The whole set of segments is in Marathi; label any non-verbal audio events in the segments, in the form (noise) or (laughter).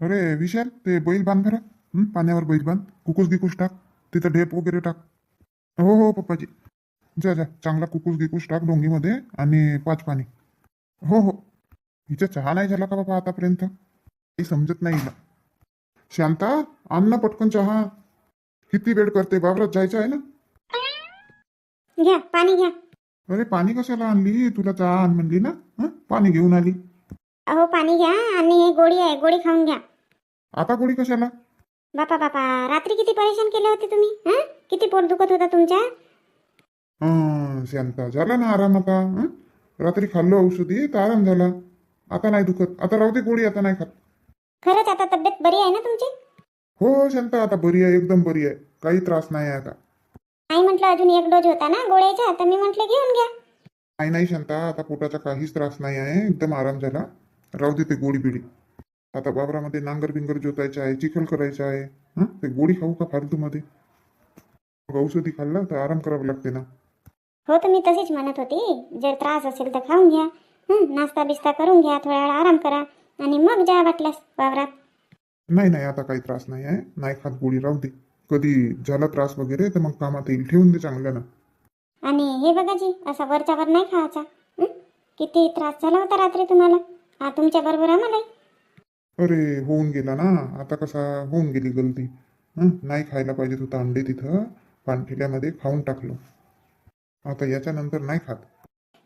अरे विशाल ते बैल बांध बरं हं, पाण्यावर बैल बांध. कुकूस गिकूस टाक. तिथं ढेप वगैरे टाक. हो हो पप्पाजी. जा जा. चांगला कुकूस गिकूस टाक डोंगीमध्ये आणि पाच पाणी. हो हो. हिचा चहा नाही झाला का बाबा आतापर्यंत? काही समजत नाही हिला. शांता आण ना पटकन चहा. किती वेळ करते? बाबरात जायचं आहे ना? घ्या पाणी घ्या. अरे पाणी कशाला आणली? तुला चहा आण म्हणली ना? हं? पाणी घेऊन आली. अहो पाणी घ्या आणि हे गोळी आहे गोळी खाऊन घ्या. आता गोळी कशाला? बापा बापा रात्री किती परेशान केले होते तुम्ही हं? किती पोट दुखत होता तुमच्या? हं, शांता झाला ना आराम आता हं? रात्री खाल्लो औषधी तर आराम झाला. आता नाही दुखत आता राहू दे गोळी आता नाही खात. खरंच आता तब्येत बरी आहे ना तुमची? हो हो शांता आता बरी आहे एकदम बरी आहे. काही त्रास नाही आहे आता. नाही म्हटलं अजून एक डोज होता ना गोळ्याचा तर मी म्हटलं घेऊन घ्या. नाही नाही शांता आता पोटाचा काहीच त्रास नाही आहे एकदम आराम झाला. राहू दे ते गोळी बिडी आता बाबरामध्ये नांगर बिंगर जोतायचं आहे चिखल करायचं आहे हं? ते गोळी खाऊ का फालतूमध्ये? मग औषधी खाल्ला तर आराम करावं लागते ना. हो तर मी तशीच म्हणत होती. जर त्रास असेल तर खाऊन घ्या. हं, नाश्ता बिस्ता करून घ्या थोडा वेळ आराम करा. आणि मग जा वाटल्यास वावरात. नाही नाही आता काही त्रास नाही आहे. नाही खात गोळी राहू दे. कधी झाला त्रास वगैरे तर मग कामात येईल. ठेवून दे चांगल्यानं आणि हे बघा जी असा वरच्या वर नाही खायचा. हं? किती त्रास झाला होता रात्री तुम्हाला? हा तुमच्या बरोबर आम्हालाही अरे होऊन गेला ना. आता कसा होऊन गेली गलती. हं? नाही खायला पाहिजे होता अंडे तिथं. पानठेल्यामध्ये खाऊन टाकलो. आता याच्यानंतर नाही खात.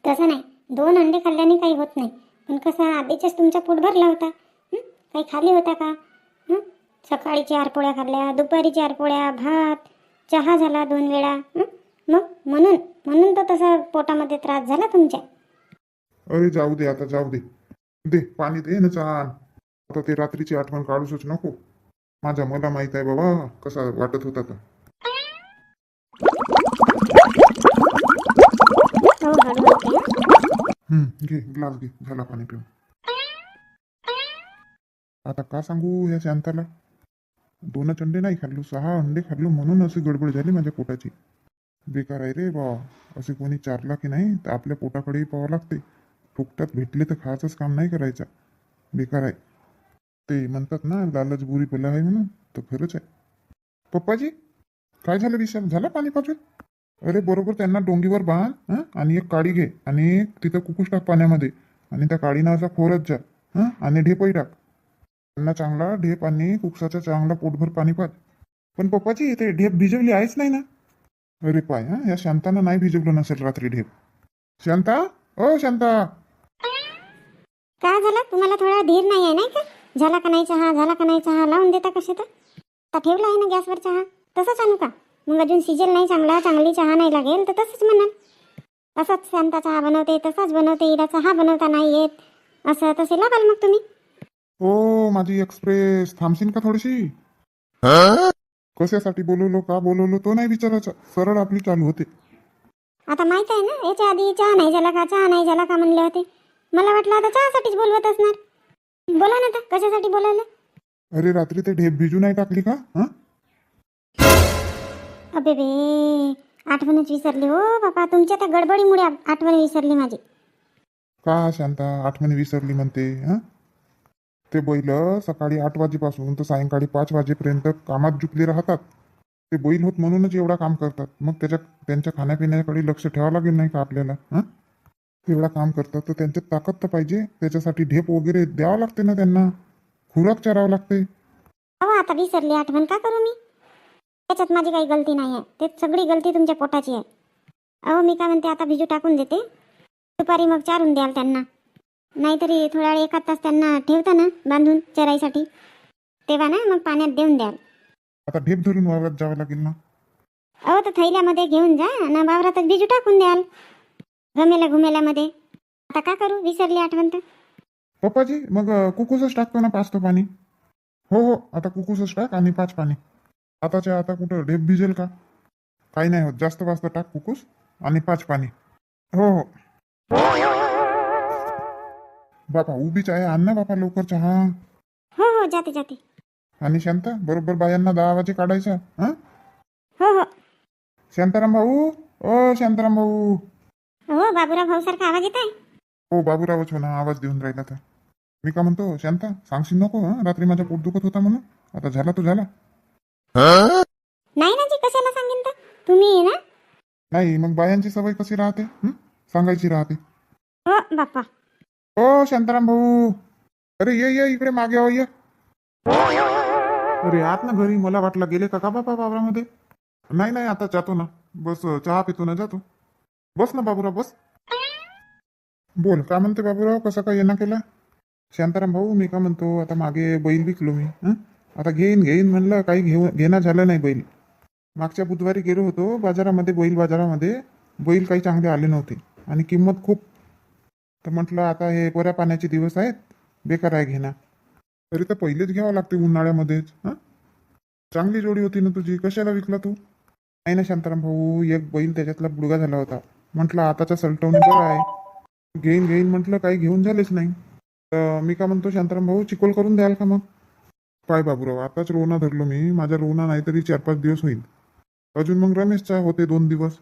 तसं नाही. दोन अंडे खाल्ल्याने काही होत नाही. पण कसं आधीच्याच तुमचा पोट भरला होता. हं? काही खाली होता का? हं? सकाळी चार पोळ्या खाल्ल्या दुपारी चार पोळ्या भात चहा झाला दोन वेळा. हं? मग म्हणून म्हणून तर तसा पोटामध्ये त्रास झाला तुमच्या. अरे जाऊ दे आता जाऊ दे. दे पाणी दे ना चहा आण. आता ते रात्रीची आठवण काढूच नको. माझा मला माहीत आहे बाबा कसा वाटत होता तर? हं, घे ग्लास घे झाला पाणी पिऊन. आता का सांगू या शांताला? दोनच अंडे नाही खाल्लो सहा अंडे खाल्लो म्हणून अशी गडबड झाली माझ्या पोटाची. बेकार आहे रे बा. असे कोणी चारला की नाही तर आपल्या पोटाकडेही पाहावं लागते. फुकटात भेटले तर खायचंच काम नाही करायचं. बेकार आहे. ते म्हणतात ना लालच बुरी बला आहे म्हणून. तर खरंच आहे. पप्पाजी काय झालं विशाल? झालं पाणी पाजून? अरे बरोबर त्यांना डोंगीवर बांध आणि एक काडी घे. आणि एक तिथं कुकुस टाक पाण्यामध्ये. आणि त्या काडीनं असा खोरत जा हं? आणि ढेपही टाक. त्यांना चांगला ढेप आणि कुकसाचा चांगला पोटभर पाणी पाज. पण पप्पाजी ते ढेप भिजवली आहेच नाही ना? अरे पाय हा? या शांतानं नाही भिजवलं नसेल रात्री ढेप. शांता? ओ शांता! काय झालं? तुम्हाला थोडा धीर नाही आहे नाही का? झाला का नाही चहा? झाला का नाही चहा? लावून देता कसे तर? आता ठेवला आहे ना गॅसवर चहा? तसंच आणू का? मग अजून सिजल नाही चांगला चांगली चहा नाही लागेल तर तसंच म्हणाल. असाच शांता चहा बनवते तसाच बनवते हिला चहा बनवता नाही येत. असं तसे लावाल मग तुम्ही. ओ माझी एक्सप्रेस थांबशील का थोडीशी? कशासाठी बोलवलो का? बोलवलो तो नाही विचारायचा सरळ आपली चालू होते. आता माहीत आहे ना याच्या आधी चहा नाही झाला का? चहा नाही झाला का? म्हणले होते. मला वाटलं आता चहासाठीच बोलवत असणार. बोला ना आता कशासाठी बोलायला अरे रात्री ते ढेप भिजू नाही टाकली का? हा? अबे बे आठवणच विसरली हो बाबा तुमच्या त्या गडबडीमुळे आठ- आठवण विसरली माझी. का शांता आठवणी विसरली म्हणते हा? ते बैल सकाळी आठ वाजेपासून तर सायंकाळी पाच वाजेपर्यंत कामात जुकले राहतात. ते बैल होत म्हणूनच एवढा काम करतात. मग त्याच्या त्यांच्या खाण्यापिण्याकडे लक्ष ठेवावं लागेल नाही का आपल्याला हा? एवढा काम करतात तर त्यांच्यात ताकद तर पाहिजे. त्याच्यासाठी ढेप वगैरे द्यावं लागते ना त्यांना. खुराक चरावं लागते. अहो आता विसरली. आठवण का करू मी? त्याच्यात माझी काही गलती नाही आहे ते सगळी गलती तुमच्या पोटाची आहे. अहो मी काय म्हणते आता भिजू टाकून देते. दुपारी मग चारून द्याल त्यांना. नाहीतरी थोडा वेळ एखाद तास त्यांना ठेवता ना बांधून चराईसाठी तेव्हा ना मग पाण्यात देऊन द्याल. आता ढेप धरून वावरात जावं लागेल ना? अहो तर थैल्यामध्ये घेऊन जा. ना वावरातच भिजू टाकून द्याल. घमेल्या घुमेल्यामध्ये आता का करू? विसरली आठवण तर. पप्पाजी मग कुकूसच टाकतो ना पाचतो पाणी. हो हो आता कुकूसच टाक आणि पाच पाणी. आताच्या आता कुठं ढेप भिजेल का? काही नाही होत. जास्त वाजता टाक कुकूस आणि पाच पाणी. हो हो. बापा उभीच आहे. आण ना बापा लवकर चहा. हो हो जाते जाते. आणि शांता बरोबर बायांना दहा वाजे काढायचा हा? हो हो. शांताराम भाऊ ओ शांताराम भाऊ. हो बाबूराव भाऊ सारखा आवाज येत आहे हो बाबूरावच हो ना आवाज देऊन राहिला तर. मी का म्हणतो शांता सांगशील नको हं? रात्री माझा पोट दुखत होता म्हणून. आता झाला तो झाला. नाही ना जी कशाला सांगेन तर? तुम्ही ना. नाही मग बायांची सवय कशी राहते? हं? सांगायची राहते. हो बाप्पा. ओ शांताराम भाऊ. अरे ये ये इकडे मागे आहो ये. अरे आत ना घरी मला वाटलं गेले का का बापा बाबरामध्ये? नाही नाही आता जातो ना. बस चहा पितो ना जातो. बस ना बाबूराव बस. बोल का म्हणते बाबूराव? कसं काय येणं केला? शांताराम भाऊ मी का म्हणतो आता मागे बैल विकलो मी हं? आता घेईन घेईन म्हणलं काही घेऊ घेणं झालं नाही बैल. मागच्या बुधवारी गेलो होतो बाजारामध्ये बैल बाजारामध्ये. बैल काही चांगले आले नव्हते आणि किंमत खूप. तर म्हटलं आता हे बऱ्या पाण्याचे दिवस आहेत बेकार आहे घेणं. तरी तर पहिलेच घ्यावं लागते उन्हाळ्यामध्येच हां? चांगली जोडी होती ना तुझी कशाला विकला तू? नाही ना शांताराम भाऊ एक बैल त्याच्यातला बुडगा झाला होता. म्हटलं आताच्या सलटवणी बरं आहे घेईन घेईन म्हटलं काही घेऊन झालेच नाही. तर मी का म्हणतो शांताराम भाऊ चिकोल करून द्याल का मग? पाय बाबूराव आताच रोना धरलो मी. माझ्या रोना नाही तरी चार पाच दिवस होईल. अजून मग रमेशचा होते दोन दिवस.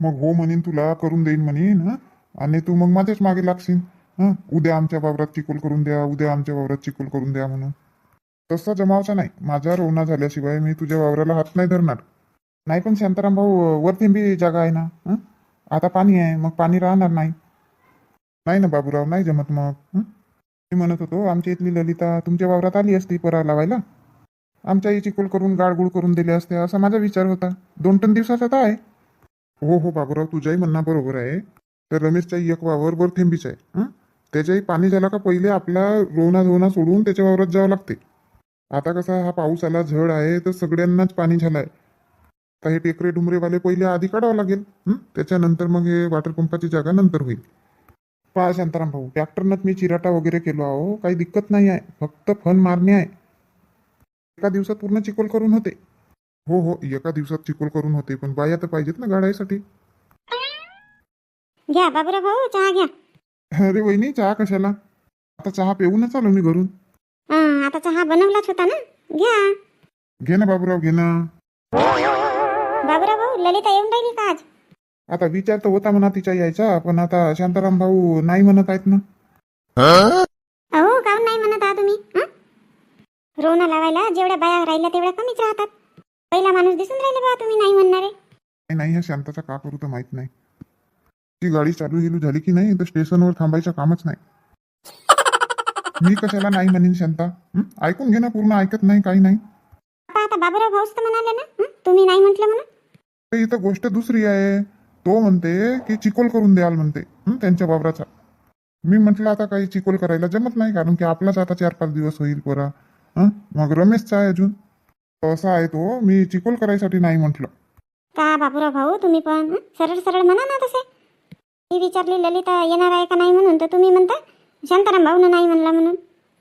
मग हो म्हणेन तुला करून देईन म्हणेन हा? आणि तू मग माझ्याच मागे लागशील हा? उद्या आमच्या वावरात चिकोल करून द्या उद्या आमच्या वावरात चिकोल करून द्या म्हणून. तसा जमावचा नाही. माझा रोना झाल्याशिवाय मी तुझ्या वावराला हात नाही धरणार. नाही पण शांताराम भाऊ वरथिंबी जागा आहे ना आता पाणी आहे मग पाणी राहणार नाही. नाही ना बाबूराव नाही जमत मग. हं? मी म्हणत होतो आमच्या इथली ललिता तुमच्या वावरात आली असती परा लावायला. आमच्या आमच्याही चिकोल करून गाळगुळ करून दिले असते असा माझा विचार होता. दोन तीन दिवसाचा तर आहे. हो हो बाबूराव तुझ्याही म्हणणं बरोबर आहे. तर रमेशच्या एक वावर वर थेंबीच आहे. हं? त्याच्याही पाणी झाला का पहिले आपला रोना धोना सोडून त्याच्या वावरात जावं लागते. आता कसा हा पाऊस आला झड आहे तर सगळ्यांनाच पाणी झालाय. तर हे टेकरे डुमरेवाले पहिले आधी काढावं लागेल? त्याच्यानंतर मग हे वॉटर पंपाची जागा नंतर होईल. पहा शांताराम भाऊ ट्रॅक्टरनंच मी चिराटा वगैरे केलो आहो. काही दिक्कत नाही आहे. फक्त फन मारणे आहे. एका दिवसात पूर्ण चिकोल करून होते. हो हो एका दिवसात चिकोल करून होते पण बाया तर पाहिजेत ना गाडायसाठी. घ्या बाबूराव भाऊ चहा घ्या. अरे वहिनी चहा कशाला? आता चहा पिऊनच आलो मी घरून. हा आता चहा बनवलाच होता ना. घ्या. घे ना बाबूराव घे ना. भाऊ ललिता येऊन राहिली का आज? आता विचार तर होता म्हणा तिच्या यायचा पण आता शांताराम भाऊ नाही म्हणत आहेत ना. अहो काहून नाही म्हणत आहा तुम्ही हं? रोना लावायला जेवढ्या बाया राहिल्या तेवढ्या कमीच राहतात. पहिला माणूस दिसून राहिले बा तुम्ही नाही म्हणणारे. नाही नाही शांताचा का करू तर माहीत नाही. ती गाडी चालू गेलू झाली की नाही तर स्टेशनवर थांबायचं कामच नाही. मी कशाला नाही म्हणीन शांता? हं? ऐकून घे ना पूर्ण ऐकत नाही काही नाही. आता आता बाबूराव भाऊच तर म्हणाले ना हं? तुम्ही नाही म्हटलं म्हणून? तर इथं गोष्ट दुसरी आहे. तो म्हणते की चिकोल करून द्याल म्हणते. त्यांच्या वावराचा. मी म्हटलं आता काही चिकोल करायला जमत नाही कारण की आपलाच आता चार पाच दिवस होईल पोरा. मग रमेशचा आहे अजून. असा आहे तो मी चिकोल करायसाठी नाही म्हटलं. का बाबूराव भाऊ तुम्ही पण सरळ सरळ म्हणा ना तसे. मी विचारली ललिता येणार आहे का नाही म्हणून तर तुम्ही म्हणता. शांताराम भाऊनं नाही म्हणला म्हणून.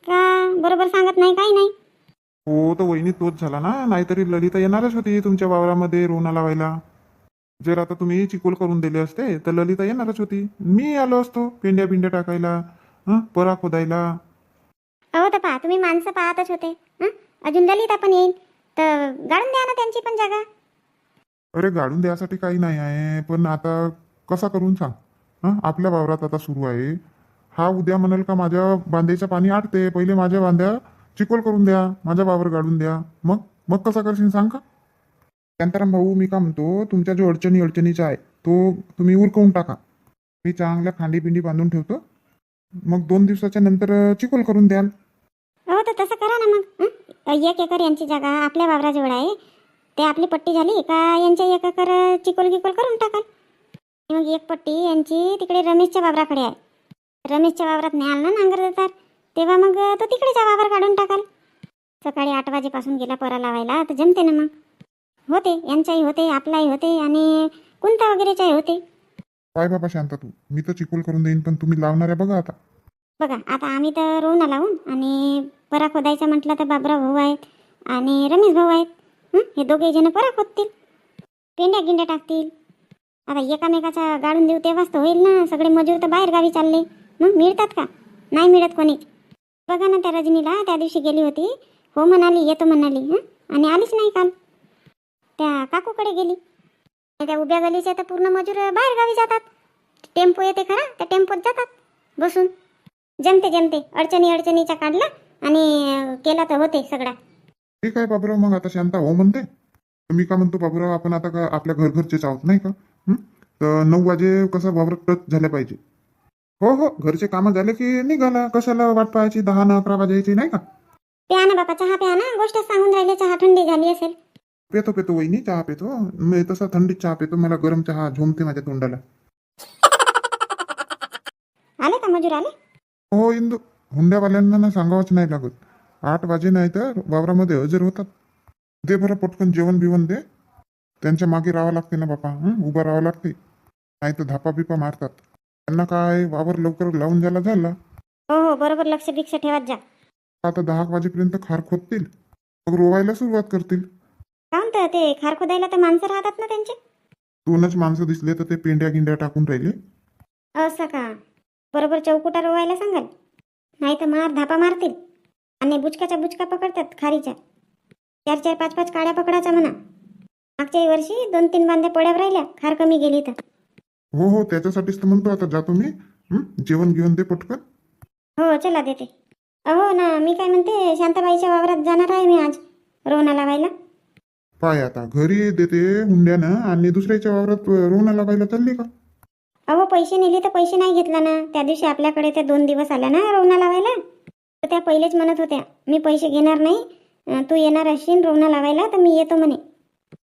का? बरोबर सांगत नाही काही नाही. हो तर वहिनी तोच झाला ना? नाहीतरी ललिता येणारच होती तुमच्या वावरामध्ये रोना लावायला. जर आता तुम्ही चिकोल करून दिले असते तर ललिता येणारच होती. मी आलो असतो पेंड्या पिंड्या टाकायला हं? परा खोदायला. अहो तर पहा तुम्ही माणसं पाहतच होते. हं? अजून ललिता पण येईल तर गाळून द्या ना त्यांची पण जागा. अरे गाडून द्यासाठी काही नाही आहे पण आता कसा करून सांग? हं? आपल्या वावरात आता सुरू आहे. हा उद्या म्हणाल का माझ्या बांध्याचं पाणी आटते? पहिले माझ्या बांध्या चिकोल करून द्या माझा वावर गाडून द्या. मग? मग कसा करशील सांग का? शांताराम भाऊ मी का म्हणतो तुमच्या जो अडचणी अडचणीचा आहे तो तुम्ही उरकवून टाका. मी चांगल्या खांडी पिंडी बांधून ठेवतो. मग दोन दिवसाच्या नंतर चिकोल करून द्याल. हो तर तसं करा ना मग? एक एकर यांची जागा आपल्या वावराजवळ आहे. ते आपली पट्टी झाली का यांच्या एक एकर चिकोल गिकोल करून टाकाल. मग एक पट्टी यांची तिकडे रमेशच्या वावराकडे आहे. रमेशच्या वावरात न्याल ना नांगर देतात तेव्हा मग तो तिकडेचा वावर काढून टाकाल सकाळी आठ वाजेपासून गेला परा लावायला तर जमते ना मग. होते यांच्याही होते आपलाही होते आणि कुंता वगैरेच्याही होते. काय बाबा शांता तू? मी तर चिकोल करून देईन पण तुम्ही लावणार आहे बघा आता. बघा आता आम्ही तर रोवून लावून आणि परा खोदायचं म्हटलं तर बाबरा भाऊ आहेत आणि रमेश भाऊ आहेत. हं? हे दोघे जण परा खोदतील. पेंड्या गिंड्या टाकतील. आता एकामेकाचा गाडून देऊ तेव्हाच तर होईल ना. सगळे मजूर तर बाहेर गावी चालले. मग मिळतात का? नाही मिळत कोणीच. बघा ना त्या रजनीला त्या दिवशी गेली होती. हो म्हणाली येतो म्हणाली आणि आलीच नाही काल. त्या काकूकडे गेली. त्या उभ्या गलीच्या तर पूर्ण मजूर बाहेर गावी जातात. टेम्पो येते खरा त्या टेम्पोत जातात बसून. जमते जमते. अडचणी अडचणीच्या काढला आणि केला तर होते सगळा ठीक आहे बाबूराव मग आता शांता हो म्हणते. मी का म्हणतो बाबूराव आपण आता का आपल्या घर घरचेच आहोत नाही का? हं? तर नऊ वाजे कसं वावरात टच झाल्या पाहिजे. हो हो. घरचे कामं झाले की निघाला. कशाला वाट पाहायची? दहा ना अकरा वाजायची नाही का? प्या ना बापा चहा प्या ना. गोष्ट सांगून राहिले चहा थंडी झाली असेल. पेतो पेतो वहिनी चहा पेतो. मी तसा थंडीत चहा पेतो. मला गरम चहा झोमते माझ्या तोंडाला. (laughs) आले का मजूर आले? हो इंदू. हुंड्यावाल्यांना ना सांगावंच नाही लागत. आठ वाजे नाही तर वावरामध्ये हजर होतात. दे बरं पटकन जेवण बिवण दे. त्यांच्या मागे राहावं लागते ना बापा हं? उभं राहावं लागते. नाही तर धापा बिपा मारतात. त्यांना काय वावर लवकर लावून झाला झाला? हो हो बरोबर. लक्ष भिक्ष ठेवत जा. आता दहा वाजेपर्यंत खार खोदतील? मग रोवायला सुरुवात करतील? का म्हणतं ते खार खोदायला तर माणसं राहतात ना त्यांचे. दोनच माणसं दिसले तर ते पेंड्या गिंड्या टाकून राहिले? असं का? बरोबर चौकुटा रोवायला सांगाल? नाही तर मार धापा मारतील. आणि बुचकाच्या बुचका पकडतात खारीच्या. चार चार पाच पाच काड्या पकडायच्या म्हणा. मागच्याही वर्षी दोन तीन बांध्या पोळ्यावर राहिल्या खार कमी गेली तर. हो हो त्याच्यासाठीच तर म्हणतो आता जातो मी हं? जेवण घेऊन दे पटकन. हो चला देते. अहो ना मी काय म्हणते शांताबाईच्या वावरात जाणार आहे मी आज रोवणा लावायला. पाय आता घरी देते हुंड्यानं आणि दुसऱ्याच्या वावरात रोवणा लावायला चालली का? अहो पैसे नेले तर पैसे नाही घेतला ना. त्या दिवशी आपल्याकडे त्या दोन दिवस आल्या ना रोवणा लावायला. तर त्या पहिलेच म्हणत होत्या मी पैसे घेणार नाही अं, तू येणार असशील रोवणा लावायला तर मी येतो म्हणे.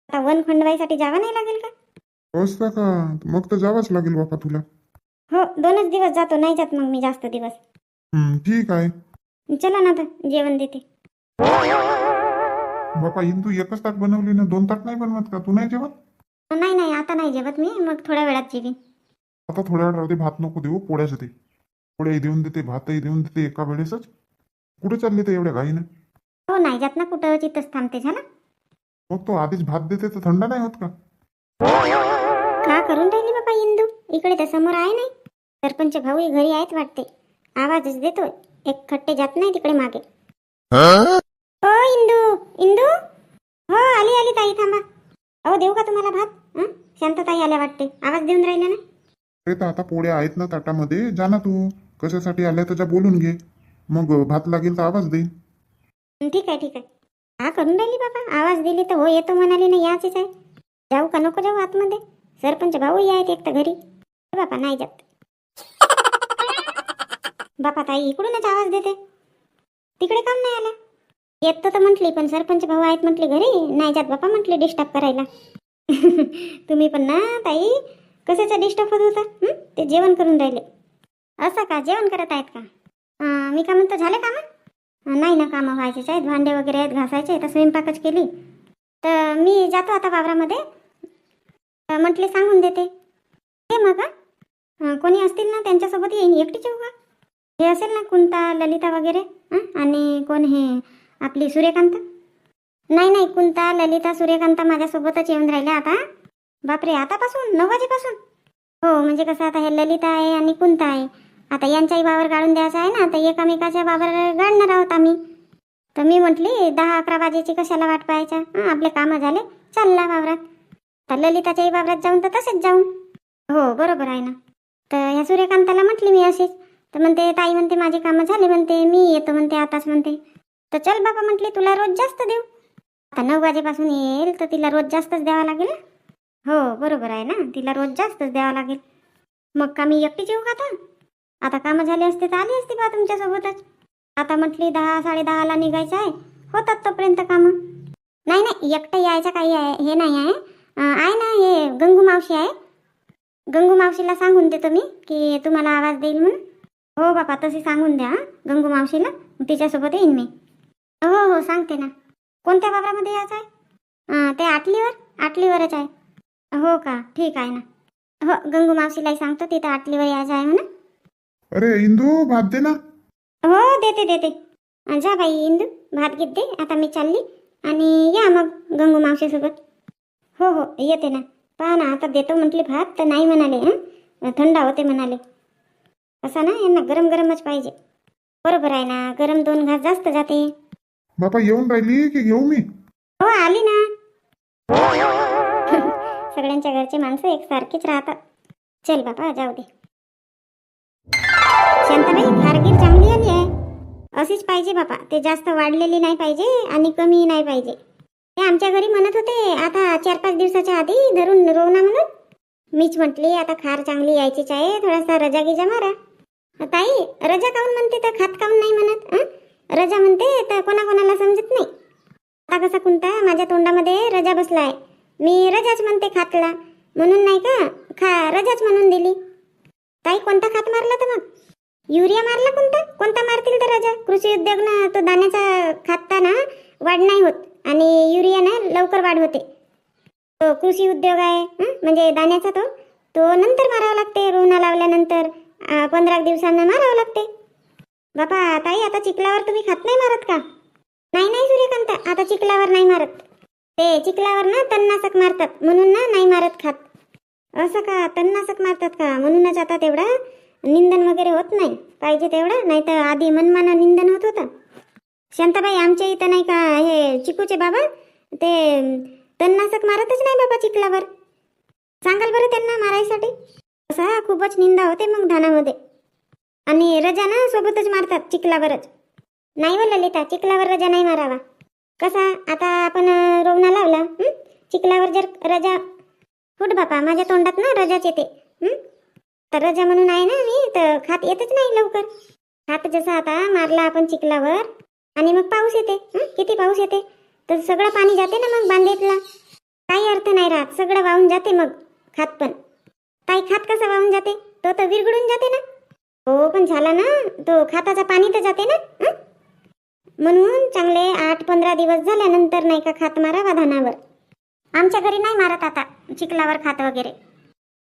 आता वन खंडवाईसाठी जावा नाही लागेल का? असता का? मग तर जावंच लागेल बापा तुला. हो दोनच दिवस जातो नाही जात मग मी जास्त दिवस. हं, ठीक आहे. चला ना आता जेवण देते. बापा इंदू एकच ताट बनवली ना दोन ताट नाही बनवत का? तू नाही जेवत? नाही नाही आता नाही जेवत मी मग थोड्या वेळात जेवीन. आता थोड्या वेळ राहते भात नको देऊ पोळ्याच दे. पोळ्याही देऊन देते भातही देऊन देते एका वेळेसच. कुठे चालली तर एवढ्या घाईनं? हो नाही जात ना कुठं चित्तच थांबते झाला? मग तो आधीच भात देते तर थंड नाही होत का? का करून राहिली बाबा इंदू. इकडे तर समोर आहे नाही. सरपंच भाऊ घरी आहेत वाटते. आवाजच देतोय. एक खट्टे जात नाही तिकडे मागे. ओ इंदू. इंदू? हो आली आली ताई थांबा. अहो देऊ का तुम्हाला भात? हं? शांतताई आल्या वाटते. आवाज देऊन राहिल्या ना? अरे तर आता पोळ्या आहेत ना ताटामध्ये. जा ना तू. कशासाठी आल्या जा बोलून घे. मग भात लागेल तर आवाज देईन हं, ठीक आहे ठीक आहे. हा करून राहिली बाबा. आवाज दिली तर हो येतो म्हणाली ना याचीच आहे. जाऊ का नको जाऊ आतमध्ये? सरपंच भाऊही आहेत एक तर घरी बापा नाही जात. बापा ताई इकडूनच आवाज देते. तिकडे काम नाही आला. येत तर म्हटली पण सरपंच भाऊ आहेत म्हटले घरी. नाही जात बापा म्हटले डिस्टर्ब करायला. (laughs) तुम्ही पण ना ताई कशाचा डिस्टर्ब होत होता? ते जेवण करून राहिले. असं का? जेवण करत आहेत का? मी का म्हणतो झाले कामं? नाही ना कामं व्हायचेच आहेत. भांडे वगैरे आहेत घासायचे तर स्वयंपाकच केली. तर मी जातो आता वावरामध्ये. म्हटले सांगून देते. हे मग कोणी असतील ना त्यांच्यासोबत येईन एकटीच येऊ का हे असेल ना कुंता ललिता वगैरे आणि कोण हे आपली सूर्यकांत? नाही नाही कुंता ललिता सूर्यकांता माझ्यासोबतच येऊन राहिल्या आता. बापरे आतापासून? नऊ वाजेपासून? हो म्हणजे कसं आता हे ललिता आहे आणि कुंता आहे. आता यांचाही वावर गाळून द्यायचा आहे ना तर एकामेकाच्या वावर गाळणार आहोत आम्ही. तर मी म्हटली दहा अकरा वाजेची कशाला वाट पाहायच्या? आपले कामं झाले. चालला वावरात. तर ललिताच्याही वावरात जाऊन तर तसेच जाऊन. हो बरोबर आहे ना. तर ह्या सूर्यकांताला म्हटली मी अशीच. तर म्हणते ताई म्हणते माझे कामं झाले म्हणते मी येतो म्हणते आताच म्हणते. तर चल बाबा म्हटली तुला रोज जास्त देऊ. आता नऊ वाजेपासून येईल तर तिला रोज जास्तच द्यावा लागेल हो बरोबर आहे ना. तिला रोज जास्तच द्यावा लागेल. मग का मी एकटीच येऊ का आता? आता कामं झाले असते तर आली असते बा तुमच्यासोबतच. आता म्हटली दहा साडेदहाला निघायचं आहे. होतात तोपर्यंत कामं. नाही नाही एकटं यायचं काही आहे हे नाही आहे. आहे ना हे गंगू मावशी आहे. गंगू मावशीला सांगून देतो मी की तुम्हाला आवाज देईल म्हणून. हो बापा तशी सांगून द्या हं, गंगू मावशीला. तिच्यासोबत येईन मी. हो हो सांगते ना. कोणत्या वावरामध्ये यायचं आहे? ते आटलीवर? आटलीवरच आहे. हो का? ठीक आहे ना. हो गंगू मावशीलाही सांगतो तिथं आटलीवर यायचं आहे म्हणा अरे इंदू भात दे ना. हो देते देते. जा बाई इंदू भात घेत दे. आता मी चालली. आणि या मग गंगू मावशीसोबत. हो हो येते ना. पहा ना आता देतो म्हटली भात तर नाही म्हणाले हं? थंड होते म्हणाले. असं ना यांना गरम गरमच पाहिजे. बरोबर आहे ना गरम दोन घास जास्त जाते. बापा येऊन राहिली की घेऊ मी? हो आली ना. (laughs) सगळ्यांच्या घरचे माणसं एकसारखीच राहतात. चल बाबा जाऊ दे. शांताबाई घारगीर अशीच पाहिजे बापा. ते जास्त वाढलेली नाही पाहिजे आणि कमी नाही पाहिजे. ते आमच्या घरी म्हणत होते आता चार पाच दिवसाच्या आधी धरून रोवना म्हणून. मीच म्हटली आता खार चांगली यायचीच आहे थोडासा रजा गिजा मारा. ताई रजा काऊन म्हणते तर खात काऊन नाही म्हणत रजा म्हणते तर कोणाकोणाला समजत नाही. आता कसा कोणता माझ्या तोंडामध्ये रजा बसला आहे. मी रजाच म्हणते खातला. म्हणून नाही का? खा रजाच म्हणून दिली. ताई कोणता खात मारला तर मग? युरिया मारला कोणता कोणता मारतील तर रजा? कृषी उद्योग ना तो दाण्याचा खाता ना वाढ नाही होत. आणि युरिया ना लवकर वाढ होते. तो कृषी उद्योग आहे म्हणजे दाण्याचा तो. तो नंतर मारावा लागते रोवणा लावल्यानंतर. पंधरा दिवसांना मारावं लागते. बापा ताई आता चिखलावर तुम्ही खात नाही मारत का? नाही नाही सूर्यकांत आता चिखलावर नाही मारत. ते चिखलावर ना तणनाशक मारतात म्हणून ना नाही मारत खात. असं का? तणनाशक मारतात का? म्हणूनच आता तेवढा निंदन वगैरे होत नाही. पाहिजे तेवढं नाही तर आधी मनमाना निंदन होत होतं. शांताबाई आमच्या इथं नाही का हे चिकूचे बाबा? ते तणनाशक मारतच नाही बाबा चिखलावर. सांगाल बरं त्यांना मारायसाठी? असा खूपच निंदा होते मग धानामध्ये. आणि रजा ना सोबतच मारतात चिखलावरच. नाही व ललिता चिखलावर रजा नाही मारावा. कसा? आता आपण रोवणा लावला चिखलावर जर रजा फुट बापा माझ्या तोंडात ना रजाच येते तर रजा म्हणून आहे ना मी तर खात येतच नाही लवकर. खात जसा आता मारला आपण चिखलावर आणि मग पाऊस येते. किती पाऊस येते? तर सगळं पाणी जाते ना मग बांधेतला काही अर्थ नाही राहत. सगळं वाहून जाते मग खात पण. ताई खात कसा वाहून जाते? तो तर विरघळून जाते ना. हो पण झाला ना? तो खाताचा पाणी तर जाते ना? म्हणून चांगले आठ पंधरा दिवस झाल्यानंतर नाही का खात मारावा धानावर आमच्या घरी नाही मारत आता चिखलावर खात वगैरे.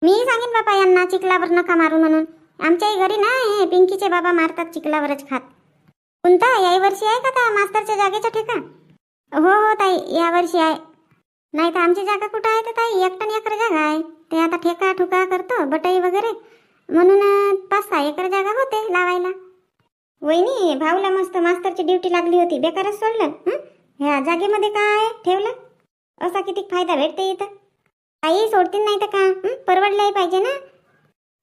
मी सांगेन बापा यांना चिखलावर नका मारू म्हणून. आमच्याही घरी ना हे पिंकीचे बाबा मारतात चिखलावरच खात. कोणता याही वर्षी आहे का त्या मास्तरच्या जागेचा ठेका हो हो ताई या वर्षी आहे. नाही तर आमची जागा कुठं आहे तर ताई? एकटन एकर जागा आहे. ते आता ठेका ठुका करतो बटई वगैरे. म्हणून पाच सहा एकर जागा होते लावायला. वहिनी भाऊला मस्त मास्तरची ड्युटी लागली होती. बेकारच सोडलं ह्या जागेमध्ये काय ठेवलं? असा किती फायदा भेटते इथं? काही सोडतील नाही तर का? परवडलंही पाहिजे ना?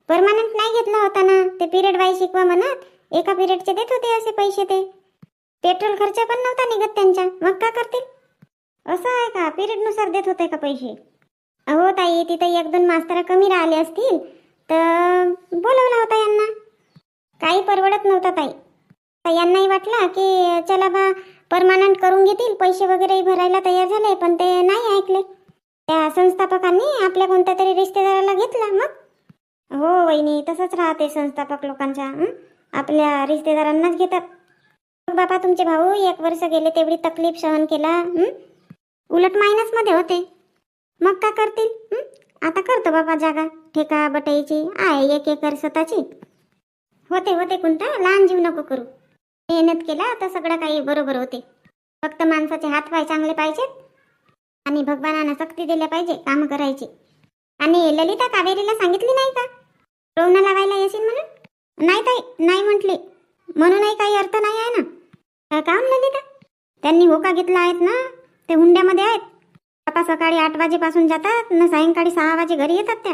परमानंट नाही घेतला होता ना? ते पिरियड वाईज शिकवा म्हणत. एका पिरियडचे देत होते असे पैसे ते. पेट्रोल खर्च पण नव्हता निघत त्यांच्या मग का करतील? असं आहे का? पिरियडनुसार देत होते का पैसे? अहो ताई तिथं एक दोन मास्तर कमी राहिले असतील तर बोलवला होता यांना. काही परवडत नव्हता ताई. यांनाही वाटलं की चला बा परमानंट करून घेतील पैसे वगैरे भरायला तयार झाले पण ते नाही ऐकले. त्या संस्थापकांनी आपल्या कोणत्या तरी रिश्तेदाराला घेतला मग? हो वहिनी तसंच राहते संस्थापक लोकांच्या हं? आपल्या रिश्तेदारांनाच घेतात. बापा तुमचे भाऊ एक वर्ष गेले तेवढी तकलीफ सहन केला उलट मायनसमध्ये होते. मग का करतील? आता करतो बाबा जागा. ठेका बटाईची आहे एक एकर स्वतःची. होते होते कोणता लहान जीव नको करू. मेहनत केला तर सगळं काही बरोबर होते. फक्त माणसाचे हात पाय चांगले पाहिजेत आणि भगवानांना सक्ती दिल्या पाहिजे काम करायचे. आणि ललिता कावेरीला सांगितली नाही का? रोवणं लावायला येशील म्हणून? नाही ताई नाही म्हटली. म्हणूनही काही अर्थ नाही आहे ना. का? ललिता त्यांनी होका घेतला आहेत ना? ते हुंड्यामध्ये आहेत. आता सकाळी आठ वाजेपासून जातात न सायंकाळी सहा वाजे घरी येतात त्या.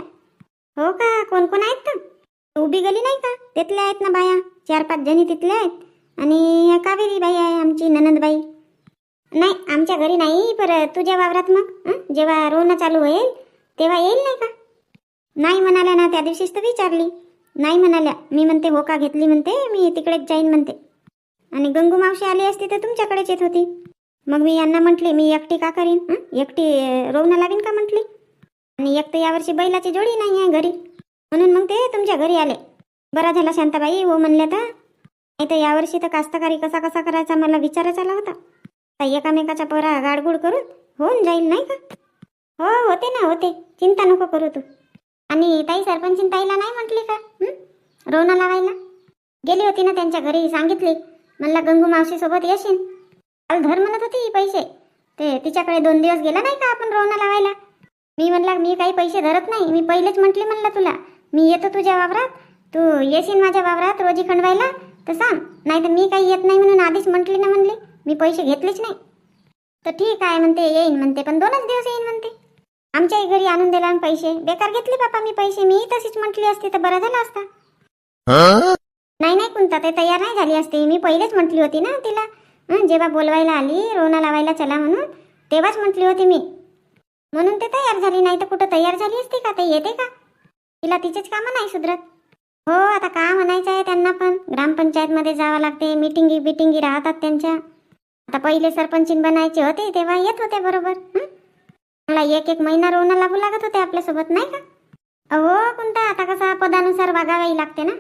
हो का? कोण कोण आहेत का उभी गली नाही का? तिथल्या आहेत ना बाया. चार पाच जणी तिथल्या आहेत. आणि कावेरी बाई आहे आमची ननंदबाई. नाही आमच्या घरी नाही पर तुझ्या वावरात मग? जेव्हा रोवणं चालू होईल तेव्हा येईल नाही का? नाही म्हणाल्या ना त्या दिवशीच तर विचारली. नाही म्हणाल्या. मी म्हणते हो का घेतली म्हणते? मी तिकडेच जाईन म्हणते. आणि गंगू मावशी आली असती तर तुमच्याकडेच येत होती. मग मी यांना म्हटली मी एकटी का करीन? एकटी रोवणं लावीन का? म्हटली. आणि एक तर यावर्षी बैलाची जोडी नाही आहे घरी. म्हणून मग ते तुमच्या घरी आले. बरा झाला शांताबाई हो म्हणल्या तर. नाही तर यावर्षी तर कास्तकारी कसा कसा करायचा मला विचारच आला होता तर एकामेकाच्या पोरा गाडगुड करून होऊन जाईल नाही का? हो होते ना होते. चिंता नको करू तू. आणि ताई सरपंचीन ताईला नाही म्हटली का? रोना लावायला? गेली होती ना त्यांच्या घरी सांगितली. म्हणला गंगू मावशी सोबत येशील? काल धर म्हणत होती पैसे. ते तिच्याकडे दोन दिवस गेला नाही का आपण रोवणं लावायला? मी म्हणला मी काही पैसे धरत नाही. मी पहिलेच म्हटली म्हणलं तुला. मी येतो तुझ्या वावरात. तू येशील माझ्या वावरात रोजी खंडवायला? तर सांग. नाही तर मी काही येत नाही म्हणून आधीच म्हटली ना म्हणली. मी पैसे घेतलेच नाही. तर ठीक आहे म्हणते. येईन म्हणते. पण दोनच दिवस येईन म्हणते. आमच्याही घरी आणून दिला पैसे. बेकार घेतले बापा मी पैसे. मी तशीच म्हटली असते तर बरं झालं असता. नाही नाही कोणता ते तयार नाही झाली असते. मी पहिलेच म्हटली होती ना तिला. जेव्हा बोलवायला आली रोना लावायला चला म्हणून तेव्हाच म्हटली होती मी. म्हणून ते तयार झाली नाही तर कुठं तयार झाली असते का? ते येते का? तिला तिचेच कामं नाही सुधरत. हो आता का म्हणायचं आहे त्यांना पण? ग्रामपंचायतमध्ये जावं लागते. मिटिंगी बिटिंगी राहतात त्यांच्या. आता पहिले सरपंचीन बनायचे होते तेव्हा येत होते बरोबर. हं? मला एक एक महिना रोवणं लागू लागत होते आपल्यासोबत नाही का? अहो कोणता आता कसा पदानुसार वागावाही लागते ना?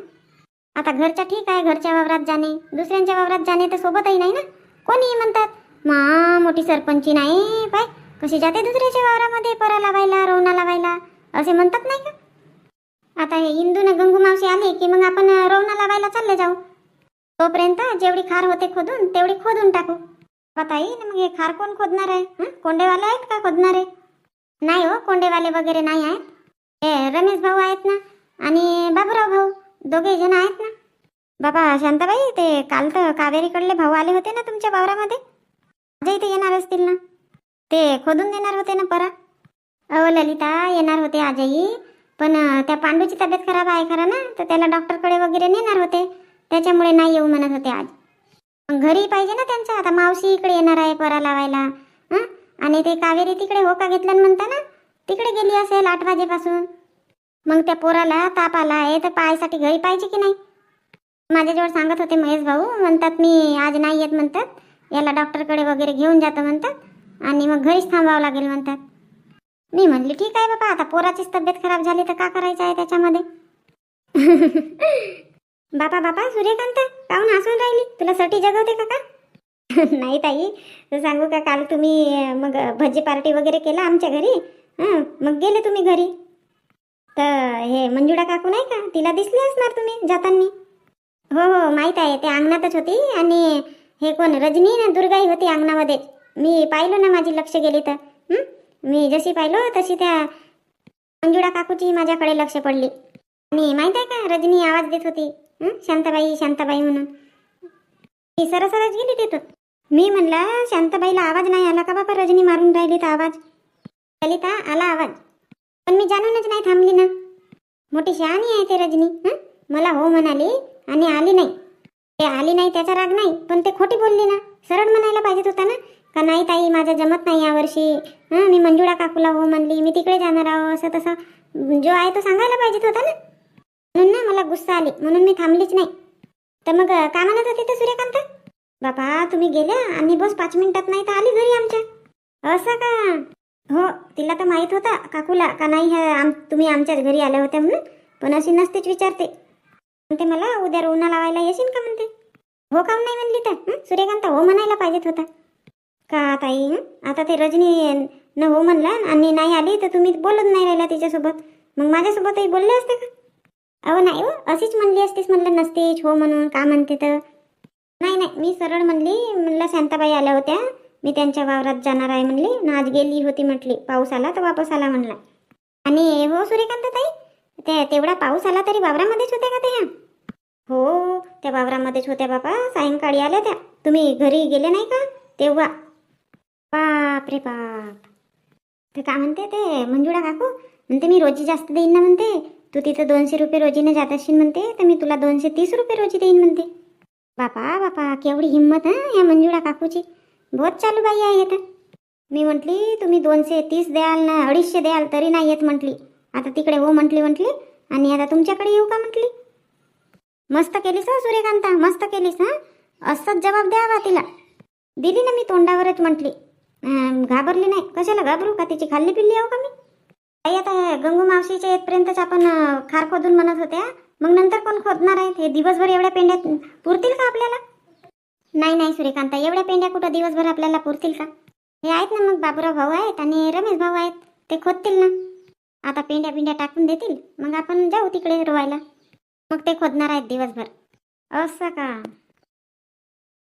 आता घरच्या ठीक आहे घरच्या वावरात जाणे दुसऱ्यांच्या वावरात जाणे तर सोबतही नाही ना? कोणीही म्हणतात मा मोठी सरपंची नाही पाय कशी जाते दुसऱ्याच्या वावरामध्ये परा लावायला रोवणा लावायला? असे म्हणतात नाही का? आता हे इंदून गंगू मावशी आले की मग आपण रोवणा लावायला चालले जाऊ. तोपर्यंत जेवढी खार होते खोदून तेवढी खोदून टाकू. ताई मग हे खार कोण खोदणार आहे? कोंडेवाले आहेत का खोदणारे? नाही हो कोंडेवाले वगैरे नाही आहेत. हे रमेश भाऊ आहेत ना आणि बाबूराव भाऊ दोघे जण आहेत ना. बाबा शांताबाई ते काल तर कावेरीकडले भाऊ आले होते ना तुमच्या वावरामध्ये? माझ्या इथे येणार असतील ना? ते खोदून देणार होते ना परा? अहो ललिता येणार होते आजही पण त्या पांडूची तब्येत खराब आहे खरं ना तर त्याला डॉक्टरकडे वगैरे नेणार होते. त्याच्यामुळे नाही येऊ म्हणत होते आज. मग घरी पाहिजे ना त्यांचं आता मावशी इकडे येणार आहे परा लावायला हां? आणि ते कावेरी तिकडे होका घेतल्यान ना म्हणता ना तिकडे गेली असेल आठ वाजेपासून. मग त्या पोराला ताप आला आहे तर पायासाठी घरी पाहिजे की नाही? माझ्याजवळ सांगत होते महेश भाऊ म्हणतात मी आज नाही येत म्हणतात. याला डॉक्टरकडे वगैरे घेऊन जातो म्हणतात. आणि मग घरीच थांबावं लागेल म्हणतात. मी म्हणली ठीक आहे बाबा आता पोराचीच तब्येत खराब झाली तर का करायचं आहे त्याच्यामध्ये? (laughs) बापा बापा सूर्यकांत काहून हसून राहिली? तुला सटी जगवते का का? (laughs) नाही ताई तर सांगू का काल तुम्ही मग भजी पार्टी वगैरे केला आमच्या घरी? मग गेले तुम्ही घरी. तर हे मंजुळा काकू नाही का तिला दिसली असणार तुम्ही जातानी? हो हो माहीत आहे ते अंगणातच होती आणि हे कोण रजनी ना दुर्गाई होती अंगणामध्ये. मी पाहिलं ना माझी लक्ष गेली तर. मी जशी पाहिलो तशी त्या मंजुळा काकूची माझ्याकडे लक्ष पडली. आणि माहीत आहे का रजनी आवाज देत होती. शांताबाई शांताबाई म्हणून. मी सरसरच गेली तिथून. मी म्हणलं शांताबाईला आवाज नाही आला का बाबा? रजनी मारून राहिली तर आवाज. ललिता आला आवाज. पण मी जाणूनच नाही थांबली ना. मोठी शहाणी आहे ते रजनी हं? मला हो म्हणाली आणि आली नाही. ते आली नाही त्याचा राग नाही पण ते खोटी बोलली ना. सरळ म्हणायला पाहिजेत होता ना का नाही ताई माझं जमत नाही यावर्षी. हं मी मंजुळा काकूला हो म्हणली मी तिकडे जाणार आहो असं तसं. जो आहे तो सांगायला पाहिजेत होता ना. म्हणून ना मला गुस्सा आली म्हणून मी थांबलीच नाही. तर मग का म्हणत होती तर सूर्यकांत? बापा तुम्ही गेल्या आणि बस पाच मिनिटात नाही तर आली घरी आमच्या. असं का? हो तिला तर माहीत होता काकूला का नाही ह्या आम तुम्ही आमच्याच घरी आल्या होत्या म्हणून. पण अशी नसतेच विचारते. म्हणते मला उद्या रोना लावायला येशील का? म्हणते. हो का नाही? म्हणली तर. सूर्यकांत हो म्हणायला पाहिजेत होता. का ताई? आता ते रजनी न हो म्हणला आणि नाही आली तर तुम्ही बोलत नाही राहिला तिच्यासोबत. मग माझ्यासोबतही बोलले असते का? अहो नाही हो. अशीच म्हणली असतीस म्हणलं नसतीच हो म्हणून. का म्हणते तर? नाही नाही मी सरळ म्हणली म्हणलं शांताबाई आल्या होत्या. मी त्यांच्या वावरात जाणार आहे म्हणली. ना आज गेली होती म्हटली. पाऊस आला तर वापस आला म्हणला. आणि हो सूर्यकांत ताई ते तेवढा पाऊस आला तरी वावरामध्येच होत्या का त्या? ह्या? हो त्या वावरामध्येच होत्या बाबा सायंकाळी आल्या त्या. तुम्ही घरी गेले नाही का? तेव्हा. बाप रे बाप. ते काय म्हणते ते मंजुळा काकू? म्हणते मी रोजी जास्त देईन ना म्हणते. तू तिथं दोनशे रुपये रोजीने जात असशील म्हणते. तर मी तुला दोनशे तीस रुपये रोजी देईन म्हणते. बापा बापा केवढी हिंमत हा या मंजुळा काकूची. बहुत चालू बाई आहे तर. मी म्हटली तुम्ही दोनशे तीस द्याल ना अडीचशे द्याल तरी नाही येत म्हटली. आता तिकडे हो म्हटली म्हटली आणि आता तुमच्याकडे येऊ का म्हटली? मस्त केलीस हो सूर्यकांता मस्त केलीस हा? असंच जबाब द्यावा तिला. दिली ना मी तोंडावरच म्हटली. घाबरली नाही. कशाला घाबरू का तिची खाल्ली पिल्ली आहो का मी? आई आता गंगू मावशीच्या येतपर्यंतच आपण खार खोदून म्हणत होत्या. मग नंतर कोण खोदणार आहेत? हे दिवसभर एवढ्या पेंड्यात पुरतील का आपल्याला? नाही नाही सूर्यकांता एवढ्या पेंड्या कुठं दिवसभर आपल्याला पुरतील का? हे आहेत ना मग बाबुराव भाऊ आहेत आणि रमेश भाऊ आहेत. ते खोदतील ना? आता पेंड्या पिंड्या टाकून देतील. मग आपण जाऊ तिकडे रोवायला मग ते खोदणार आहेत दिवसभर. असं का?